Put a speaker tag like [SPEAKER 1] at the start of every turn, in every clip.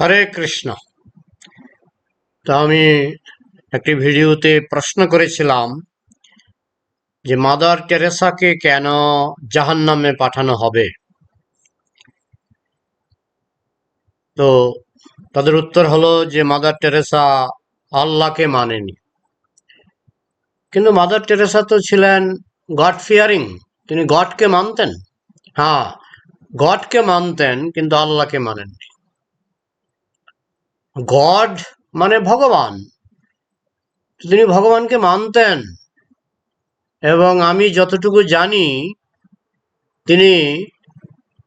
[SPEAKER 1] হরে কৃষ্ণ। তো আমি একটি ভিডিওতে প্রশ্ন করেছিলাম যে, মাদার টেরেসাকে কেন জাহান্নামে পাঠানো হবে? তো তাদের উত্তর হলো যে, মাদার টেরেসা আল্লাহকে মানেনি। কিন্তু মাদার টেরেসা তো ছিলেন গড ফিয়ারিং, তিনি গডকে মানতেন। হ্যাঁ গডকে মানতেন, কিন্তু আল্লাহকে মানেননি। গড মানে ভগবান। তিনি ভগবানকে মানতেন এবং আমি যতটুকু জানি, তিনি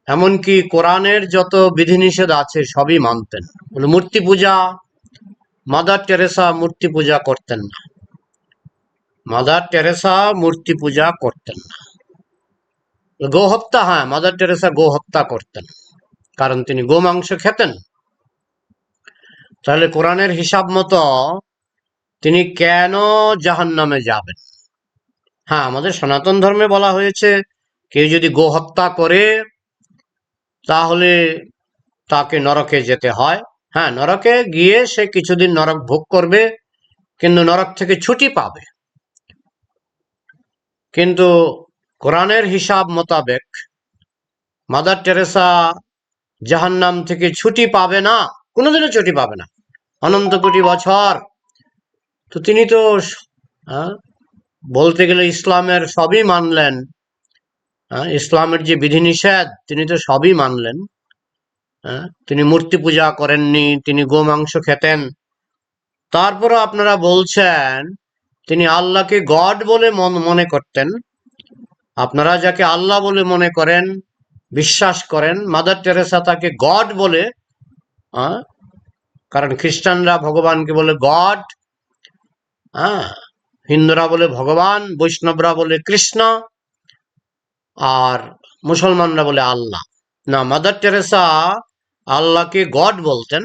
[SPEAKER 1] এমনকি কোরআনের যত বিধিনিষেধ আছে সবই মানতেন। মূর্তি পূজা, মাদার টেরেসা মূর্তি পূজা করতেন না। মাদার টেরেসা মূর্তি পূজা করতেন না। গো হত্যা হ্যাঁ মাদার টেরেসা গো হত্যা করতেন। কারণ তিনি গোমাংস খেতেন। তাহলে কোরআনের হিসাব মতো তিনি কেন জাহান নামে যাবেন? হ্যাঁ আমাদের সনাতন ধর্মে বলা হয়েছে, কেউ যদি গো হত্যা করে, তাহলে তাকে নরকে যেতে হয়। হ্যাঁ নরকে গিয়ে সে কিছুদিন নরক ভোগ করবে, কিন্তু নরক থেকে ছুটি পাবে। কিন্তু কোরআনের হিসাব মোতাবেক মাদার টেরেসা জাহান্নাম থেকে ছুটি পাবে না, কোনোদিনও ছুটি পাবে না। অনন্ত কোটি বছর। তো তিনি তো বলতে গেলে ইসলামের সবই মানলেন। ইসলামের যে বিধিনিষেধ, তিনি তো সবই মানলেন। তিনি মূর্তি পূজা করেননি, তিনি গোমাংস খেতেন। তারপরে আপনারা বলছেন, তিনি আল্লাহকে গড বলে মন করতেন। আপনারা যাকে আল্লাহ বলে মনে করেন, বিশ্বাস করেন, মাদার টেরেসা তাকে গড বলে কারণ খ্রিস্টানরা ভগবানকে বলে গড হ্যাঁ? হিন্দুরা বলে ভগবান, বৈষ্ণবরা বলে কৃষ্ণ, আর মুসলমানরা বলে আল্লাহ। না, মাদার টেরেসা আল্লাহকে গড বলতেন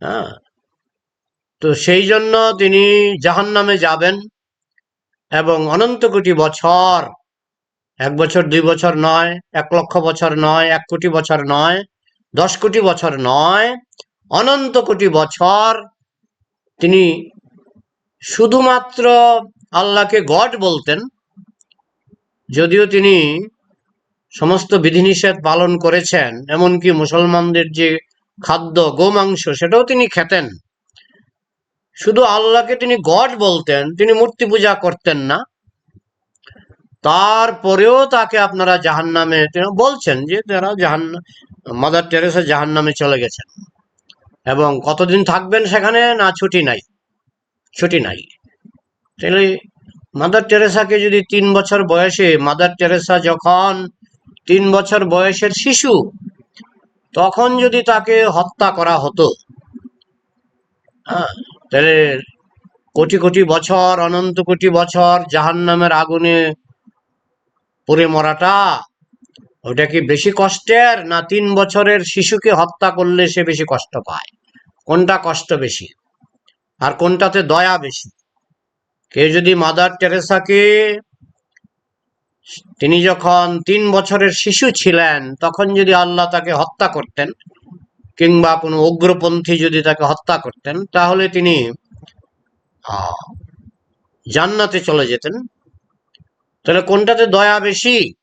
[SPEAKER 1] হ্যাঁ? তো সেই জন্য তিনি জাহান্নামে যাবেন এবং অনন্ত কোটি বছর, এক বছর, দুই বছর নয়, এক লক্ষ বছর নয়, এক কোটি বছর নয়, দশ কোটি বছর নয় অনন্ত কোটি বছর তিনি শুধুমাত্র আল্লাহকে গড বলতেন, যদিও তিনি সমস্ত বিধিনিষেধ পালন করেছেন, এমনকি মুসলমানদের যে খাদ্য গোমাংস সেটাও তিনি খেতেন। শুধু আল্লাহকে তিনি গড বলতেন, তিনি মূর্তি পূজা করতেন না। তারপরেও তাকে আপনারা জাহান নামে বলছেন যে তারা জাহান মাদার টেরেসা জাহান নামে চলে গেছেন। এবং কতদিন থাকবেন সেখানে? না, ছুটি নাই। ছুটি নাই। তাহলে মাদার টেরেসাকে যদি তিন বছর বয়সে, মাদার টেরেসা যখন তিন বছর বয়সের শিশু, তখন যদি তাকে হত্যা করা হতো হ্যাঁ তাহলে কোটি কোটি বছর, অনন্ত কোটি বছর জাহান নামের আগুনে পুড়ে মরাটা ওটা কি বেশি কষ্টের না তিন বছরের শিশুকে হত্যা করলে সে বেশি কষ্ট পায়? কোনটা কষ্ট বেশি? আর কোনটাতে দয়া বেশি? কেউ যদি মাদার টেরেসাকে, তিনি যখন তিন বছরের শিশু ছিলেন, তখন যদি আল্লাহ তাকে হত্যা করতেন, কিংবা কোনো উগ্রপন্থী যদি তাকে হত্যা করতেন, তাহলে তিনি জান্নাতে চলে যেতেন। তাহলে কোনটাতে দয়া বেশি?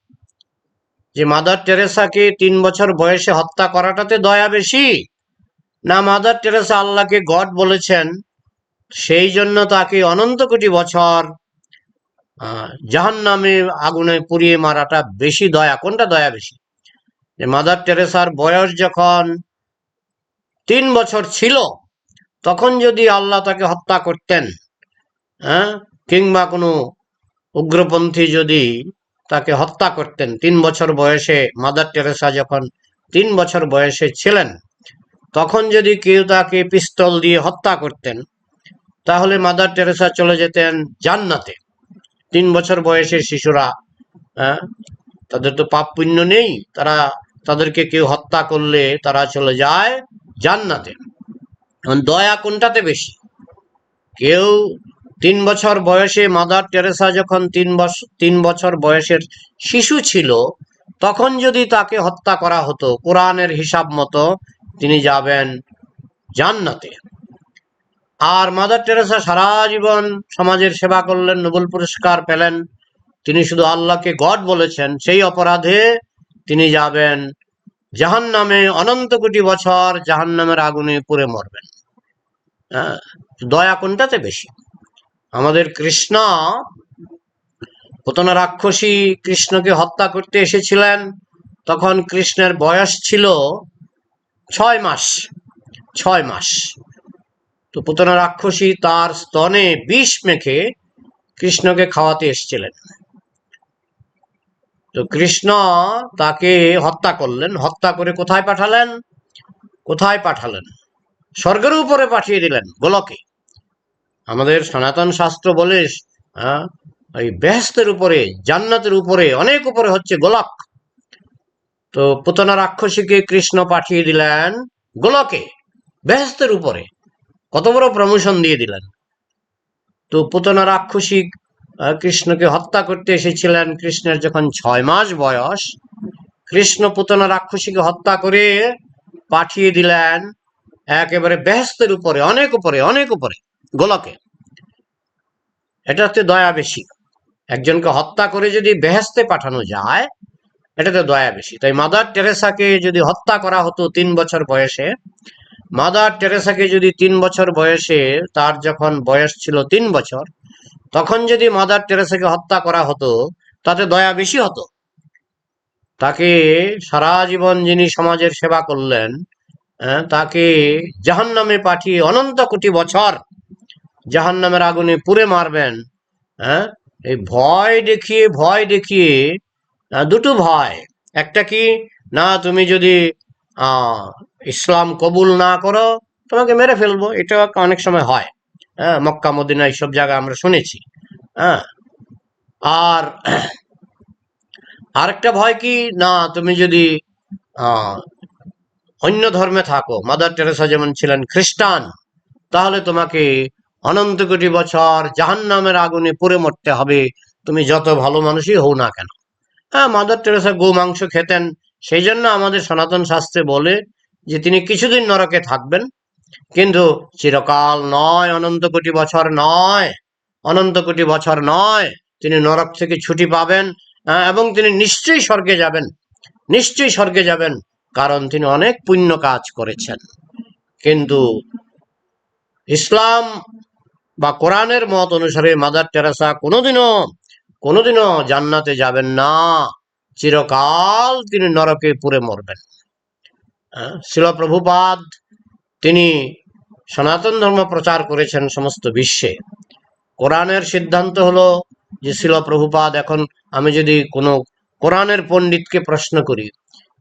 [SPEAKER 1] যে মাদার টেরেসাকে তিন বছর বয়সে হত্যা করাটাতে দয়া বেশি? না, মাদার টেরেসা আল্লাহকে গড বলেছেন, সেই জন্য তাকে অনন্ত কোটি বছর জাহান নামে আগুনে পুড়িয়ে মারাটা বেশি দয়া। কোনটা দয়া বেশি? যে মাদার টেরেসার বয়স যখন তিন বছর ছিল, তখন যদি আল্লাহ তাকে হত্যা করতেন হ্যাঁ কিংবা কোনো উগ্রপন্থী যদি তাকে হত্যা করতেন। তিন বছর বয়সে মাদার টেরেসা যখন তিন বছর বয়সে ছিলেন, তখন যদি কেউ তাকে পিস্তল দিয়ে হত্যা করতেন, তাহলে মাদার টেরেসা চলে যেতেন জান্নাতে। তিন বছর বয়সের শিশুরা তাদের তো পাপ পুণ্য নেই, তারা, তাদেরকে কেউ হত্যা করলে তারা চলে যায় জান্নাতে। দয়া কোনটাতে বেশি? কেউ তিন বছর বয়সে মাদার টেরেসা যখন তিন বছর তিন বছর বয়সের শিশু ছিল তখন যদি তাকে হত্যা করা হতো কোরআনের হিসাব মতো তিনি যাবেন জান্নাতে। আর মাদার টেরেসা সারা জীবন সমাজের সেবা করলেন নোবেল পুরস্কার পেলেন। তিনি শুধু আল্লাহকে গড বলেছেন সেই অপরাধে তিনি যাবেন জাহান নামে অনন্ত কোটি বছর জাহান নামের আগুনে পুড়ে মরবেন। হ্যাঁ, দয়া কোনটাতে বেশি? আমাদের কৃষ্ণ পুতনা রাক্ষসী কৃষ্ণকে হত্যা করতে এসেছিলেন। তখন কৃষ্ণের বয়স ছিল ছয় মাস ছয় মাস। তো পুতনা রাক্ষসী তার স্তনে বিষ মেখে কৃষ্ণকে খাওয়াতে এসেছিলেন। তো কৃষ্ণ তাকে হত্যা করলেন। হত্যা করে কোথায় পাঠালেন? কোথায় পাঠালেন? স্বর্গের উপরে পাঠিয়ে দিলেন, গোলকে। আমাদের সনাতন শাস্ত্র বলে ওই বেহেস্তের উপরে, জান্নাতের উপরে, অনেক উপরে হচ্ছে গোলক। তো পুতনা রাক্ষসীকে কৃষ্ণ পাঠিয়ে দিলেন গোলকে, বেহেস্তের উপরে। কত বড় প্রমোশন দিয়ে দিলেন। তো পুতনা রাক্ষসী কৃষ্ণকে হত্যা করতে এসেছিলেন। কৃষ্ণের যখন ছয় মাস বয়স, কৃষ্ণ পুতনা রাক্ষসীকে হত্যা করে পাঠিয়ে দিলেন একেবারে বেহেস্তের উপরে, অনেক উপরে অনেক উপরে। গোলকে। এটাতে দয়া বেশি। একজনকে হত্যা করে যদি বেহেস্তে পাঠানো যায়, এটাতে দয়া বেশি। তাই মাদার টেরেসাকে যদি হত্যা করা হতো তিন বছর বয়সে, মাদার টেরেসাকে যদি তিন বছর বয়সে তার যখন বয়স ছিল তিন বছর, তখন যদি মাদার টেরেসাকে হত্যা করা হতো, তাতে দয়া বেশি হতো। তাকে সারা জীবন যিনি সমাজের সেবা করলেন তাকে জাহান নামে পাঠিয়ে অনন্ত কোটি বছর জাহান নামের আগুনে পুড়ে মারবেন হ্যাঁ? এই ভয় দেখিয়ে ভয় দেখিয়ে দুটো ভয়। একটা কি? না, তুমি যদি ইসলাম কবুল না করো, তোমাকে মেরে ফেলব। এটা অনেক সময় হয় হ্যাঁ? মক্কা, মদিনা, এইসব জায়গায় আমরা শুনেছি হ্যাঁ? আর আরেকটা ভয় কি? না, তুমি যদি অন্য ধর্মে থাকো, মাদার টেরেসা যেমন ছিলেন খ্রিস্টান, তাহলে তোমাকে অনন্ত কোটি বছর জাহান্নামের আগুনে পুড়ে মরতে হবে। তুমি যত ভালো মানুষই হও না কেন। হ্যাঁ মাদার টেরেসা গো মাংস খেতেন। সেই জন্য আমাদের সনাতন শাস্ত্রে বলে যে, তিনি কিছুদিন নরকে থাকবেন, কিন্তু চিরকাল নয়, অনন্ত কোটি বছর নয়, অনন্ত কোটি বছর নয়, তিনি নরক থেকে ছুটি পাবেন এবং তিনি নিশ্চয়ই স্বর্গে যাবেন, নিশ্চয়ই স্বর্গে যাবেন, কারণ তিনি অনেক পুণ্য কাজ করেছেন। কিন্তু ইসলাম বা কোরআনের মত অনুসারে মাদার টেরাসা কোনোদিনও কোনোদিনও জান্নাতে যাবেন না। চিরকাল তিনি নরকে পুড়ে মরবেন। আহ, শিল প্রভুপাদ তিনি সনাতন ধর্ম প্রচার করেছেন সমস্ত বিশ্বে। কোরআনের সিদ্ধান্ত হলো যে শিল প্রভুপাদ এখন আমি যদি কোনো কোরআনের পণ্ডিতকে প্রশ্ন করি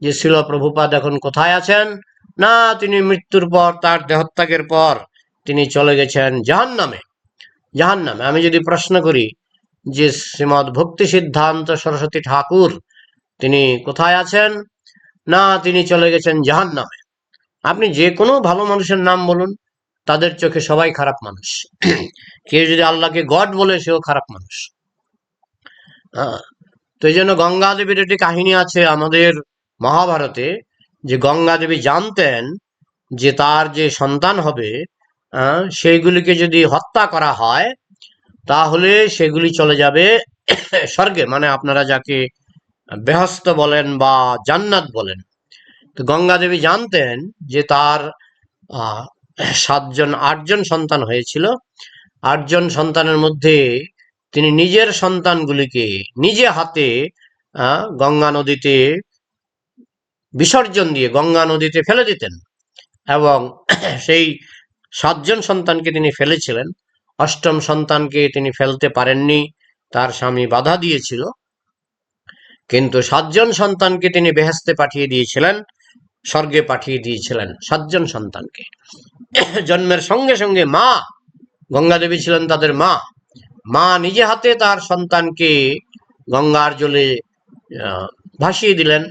[SPEAKER 1] যে শিল প্রভুপাদ এখন কোথায় আছেন? না তিনি মৃত্যুর পর তার দেহত্যাগের পর তিনি চলে গেছেন জাহান নামে জাহান নামে আমি যদি প্রশ্ন করি যে শ্রীমৎ ভক্তি সিদ্ধান্ত সরস্বতী ঠাকুর, তিনি কোথায় আছেন? না, তিনি চলে গেছেন জাহান নামে আপনি যে কোনো ভালো মানুষের নাম বলুন, তাদের চোখে সবাই খারাপ মানুষ। কেউ যদি আল্লাহকে গড বলে, সেও খারাপ মানুষ। হ্যাঁ তো এই জন্য গঙ্গা দেবীর একটি কাহিনী আছে আমাদের মহাভারতে, যে গঙ্গা দেবী জানতেন যে তার যে সন্তান হবে সেইগুলিকে যদি হত্যা করা হয়, তাহলে সেগুলি চলে যাবে স্বর্গে মানে আপনারা যাকে বেহস্ত বলেন বা জান্নাত বলেন। তো গঙ্গা দেবী জানতেন যে তার সাতজন, আটজন সন্তান হয়েছিল। আটজন সন্তানের মধ্যে তিনি নিজের সন্তানগুলিকে নিজে হাতে গঙ্গা নদীতে বিসর্জন দিয়ে গঙ্গা নদীতে ফেলে দিতেন। এবং সেই সাতজন সন্তানকে তিনি ফেলেছিলেন। অষ্টম সন্তানকে তিনি ফেলতে পারেননি, তার স্বামী বাধা দিয়েছিল। কিন্তু সাতজন সন্তানকে তিনি বেহেস্তে পাঠিয়ে দিয়েছিলেন, স্বর্গে পাঠিয়ে দিয়েছিলেন সাতজন সন্তানকে। জন্মের সঙ্গে সঙ্গে মা, গঙ্গা দেবী ছিলেন তাদের মা। মা নিজে হাতে তার সন্তানকে গঙ্গার জলে ভাসিয়ে দিলেন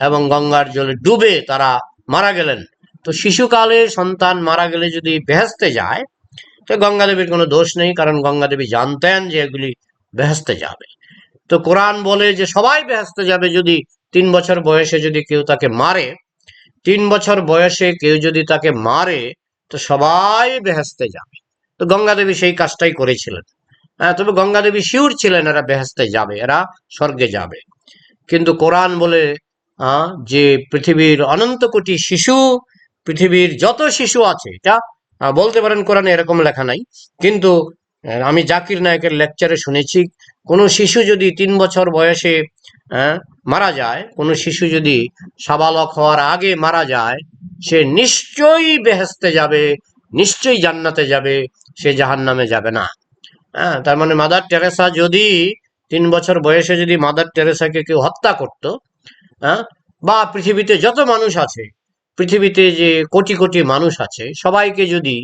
[SPEAKER 1] এবং গঙ্গার জলে ডুবে তারা মারা গেলেন। তো শিশুকালে সন্তান মারা গেলে যদি বেহেস্তে যায়, তো গঙ্গা দেবীর কোনো দোষ নেই, কারণ গঙ্গা দেবী জানতেন যে এগুলি বেহেস্তে যাবে। তো কোরআন বলে যে সবাই বেহেস্তে যাবে যদি তিন বছর বয়সে যদি কেউ তাকে মারে, তিন বছর বয়সে কেউ যদি তাকে মারে, তো সবাই বেহেস্তে যাবে। তো গঙ্গা দেবী সেই কাজটাই করেছিলেন। হ্যাঁ তবে গঙ্গা দেবী শিউর ছিলেন, এরা বেহেস্তে যাবে, এরা স্বর্গে যাবে। কিন্তু কোরআন বলে যে পৃথিবীর অনন্ত কোটি শিশু পৃথিবীর যত শিশু আছে, এটা বলতে পারেন কোরআনে এরকম লেখা নাই, কিন্তু আমি জাকির নায়কের লেকচারে শুনেছি, কোনো শিশু যদি তিন বছর বয়সে মারা যায়, কোনো শিশু যদি সাবালক হওয়ার আগে মারা যায়, সে নিশ্চয়ই বেহেস্তে যাবে, নিশ্চয়ই জান্নাতে যাবে, সে জাহান্নামে যাবে না। হ্যাঁ তার মানে মাদার টেরেসা যদি তিন বছর বয়সে যদি মাদার টেরেসাকে কেউ হত্যা করত হ্যাঁ বা পৃথিবীতে যত মানুষ আছে পৃথিবীতে যে কোটি কোটি মানুষ আছে, সবাইকে যদি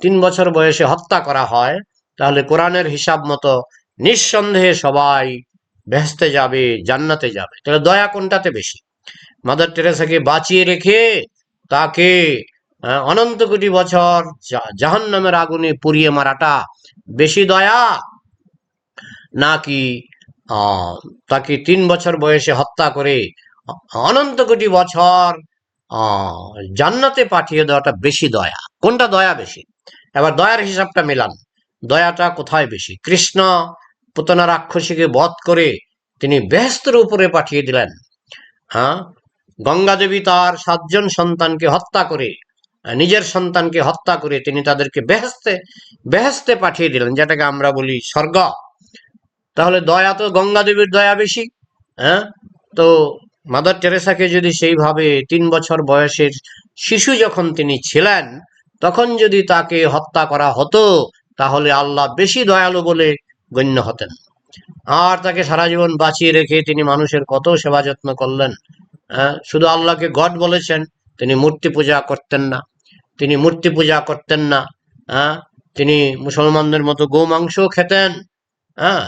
[SPEAKER 1] তিন বছর বয়সে হত্যা করা হয়, তাহলে কোরআনের হিসাব মতো নিঃসন্দেহে সবাই ভেস্তে যাবে, জান্নাতে যাবে। তাহলে দয়া কোনটাতে বেশি? মাদার টেরেসাকে বাঁচিয়ে রেখে তাকে অনন্ত কোটি বছর জাহান নামের আগুনে পুড়িয়ে মারাটা বেশি দয়া? নাকি তাকে তিন বছর বয়সে হত্যা করে অনন্ত কোটি বছর জান্নাতে পাঠিয়ে দেওয়াটা বেশি দয়া। কোনটা দয়া বেশি? এবার দয়ার হিসাবটা মেলান। দয়াটা কোথায় বেশি? কৃষ্ণ পুতনা রাক্ষসীকে বধ করে তিনি বেহস্তের উপরে পাঠিয়ে দিলেন। হ্যাঁ? গঙ্গা দেবী তার সাতজন সন্তানকে হত্যা করে, নিজের সন্তানকে হত্যা করে তিনি তাদেরকে বেহেস্তে বেহেস্তে পাঠিয়ে দিলেন, যেটাকে আমরা বলি স্বর্গ। তাহলে দয়া তো গঙ্গা দেবীর দয়া বেশি হ্যাঁ? তো মাদার টেরেসাকে যদি সেইভাবে তিন বছর বয়সের শিশু যখন তিনি ছিলেন তখন যদি তাকে হত্যা করা হতো তাহলে আল্লাহ বেশি দয়ালু বলে গণ্য হতেন। আর তাকে সারা জীবন বাঁচিয়ে রেখে তিনি মানুষের কত সেবা যত্ন করলেন। হ্যাঁ শুধু আল্লাহকে গড বলেছেন তিনি মূর্তি পূজা করতেন না। তিনি মূর্তি পূজা করতেন না। হ্যাঁ তিনি মুসলমানদের মতো গো গোমাংস খেতেন। হ্যাঁ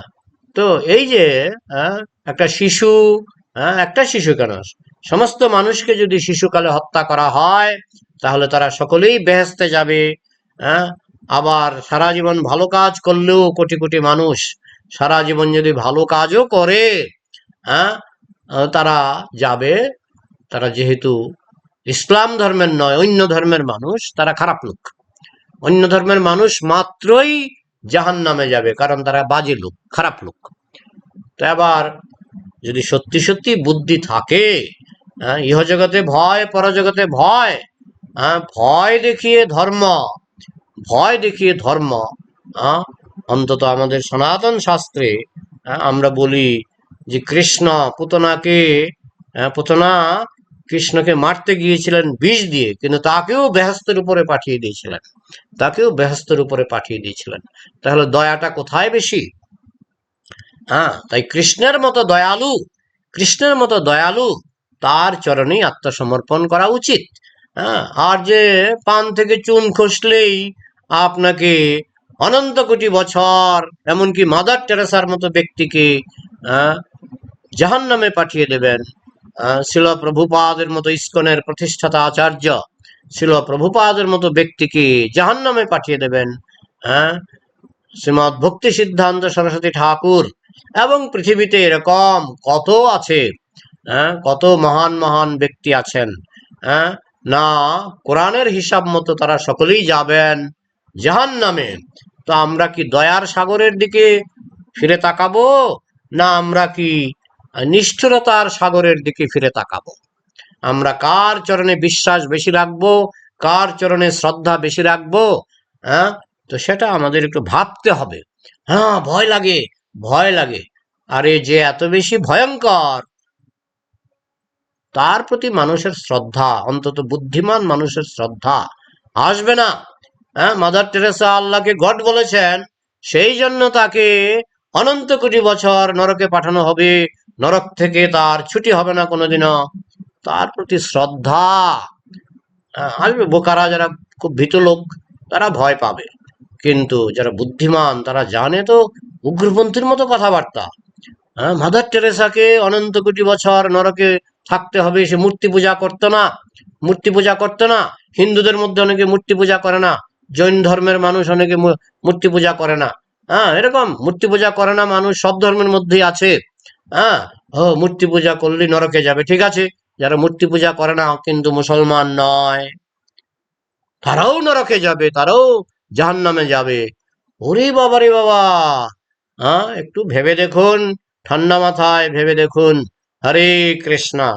[SPEAKER 1] তো এই যে হ্যাঁ, একটা শিশু হ্যাঁ একটা শিশু কেন? সমস্ত মানুষকে যদি শিশুকালে হত্যা করা হয়, তাহলে তারা সকলেই বেহেস্তে যাবে হ্যাঁ? আবার সারা জীবন ভালো কাজ করলেও কোটি কোটি মানুষ সারা জীবন যদি ভালো কাজও করে হ্যাঁ? তারা যাবে, তারা যেহেতু ইসলাম ধর্মের নয়, অন্য ধর্মের মানুষ, তারা খারাপ লোক। অন্য ধর্মের মানুষ মাত্রই জাহান নামে যাবে, কারণ তারা বাজে লোক, খারাপ লোক। তো আবার যদি সত্যি সত্যি বুদ্ধি থাকে হ্যাঁ, ইহজগতে ভয় পরজগতে ভয় হ্যাঁ, ভয় দেখিয়ে ধর্ম ভয় দেখিয়ে ধর্ম হ্যাঁ, অন্তত আমাদের সনাতন শাস্ত্রে হ্যাঁ, আমরা বলি যে কৃষ্ণ পুতনাকে হ্যাঁ, পুতনা কৃষ্ণকে মারতে গিয়েছিলেন বিষ দিয়ে কিন্তু তাকেও বেহস্তের উপরে পাঠিয়ে দিয়েছিলেন তাকেও বেহস্তের উপরে পাঠিয়ে দিয়েছিলেন। তাহলে দয়াটা কোথায় বেশি? হ্যাঁ তাই কৃষ্ণের মতো দয়ালু কৃষ্ণের মতো দয়ালু তার চরণেই আত্মসমর্পণ করা উচিত। হ্যাঁ আর যে পান থেকে চুন খসলেই আপনাকে অনন্ত কোটি বছর এমনকি মাদার টেরেসার মতো ব্যক্তিকে জাহান নামে পাঠিয়ে দেবেন। আহ, শিল প্রভুপাদের মতো ইস্কনের প্রতিষ্ঠাতা আচার্য শিল প্রভুপাদের মতো ব্যক্তিকে জাহান নামে পাঠিয়ে দেবেন। হ্যাঁ শ্রীমৎ ভক্তি সিদ্ধান্ত সরস্বতী ঠাকুর এবং পৃথিবীতে এরকম কত আছে হ্যাঁ? কত মহান মহান ব্যক্তি আছেন হ্যাঁ? না, কোরআনের হিসাব মতো তারা সকলেই যাবেন জাহান নামে তো আমরা কি দয়ার সাগরের দিকে ফিরে তাকাবো? না, আমরা কি নিষ্ঠুরতার সাগরের দিকে ফিরে তাকাবো? আমরা কার চরণে বিশ্বাস বেশি রাখব? কার চরণে শ্রদ্ধা বেশি রাখব? হ্যাঁ? তো সেটা আমাদের একটু ভাবতে হবে। হ্যাঁ ভয় লাগে। ভয় লাগে। আরে যে এত বেশি ভয়ঙ্কর! তার প্রতি মানুষের শ্রদ্ধা অন্তত বুদ্ধিমান মানুষের শ্রদ্ধা আসবে না। হ্যাঁ মাদার টেরেসা আল্লাহকে গড বলেছেন সেই জন্য তাকে অনন্ত কোটি বছর নরকে পাঠানো হবে। নরক থেকে তার ছুটি হবে না কোনোদিনও। তার প্রতি শ্রদ্ধা। হ্যাঁ, আসবে বোকারা যারা খুব ভীত লোক তারা ভয় পাবে। কিন্তু যারা বুদ্ধিমান, তারা জানে তো উগ্রপন্থীর মতো কথাবার্তা। হ্যাঁ মাদার টেরেসাকে অনন্ত কোটি বছর নরকে থাকতে হবে, সে মূর্তি পূজা করতো না, মূর্তি পূজা করতো না, হিন্দুদের মধ্যে অনেকে মূর্তি পূজা করে না, জৈন ধর্মের মানুষ অনেকে মূর্তি পূজা করে না। হ্যাঁ এরকম মূর্তি পূজা করে না মানুষ, সব ধর্মের মধ্যেই আছে। হ্যাঁ ও মূর্তি পূজা করলে নরকে যাবে, ঠিক আছে? যারা মূর্তি পূজা করে না, কিন্তু মুসলমান নয়। তারাও নরকে যাবে, তারাও জাহান নামে যাবে। ওরে বাবা রে বাবা! হ্যাঁ একটু ভেবে দেখুন, ঠান্ডা মাথায় ভেবে দেখুন। হরে কৃষ্ণা।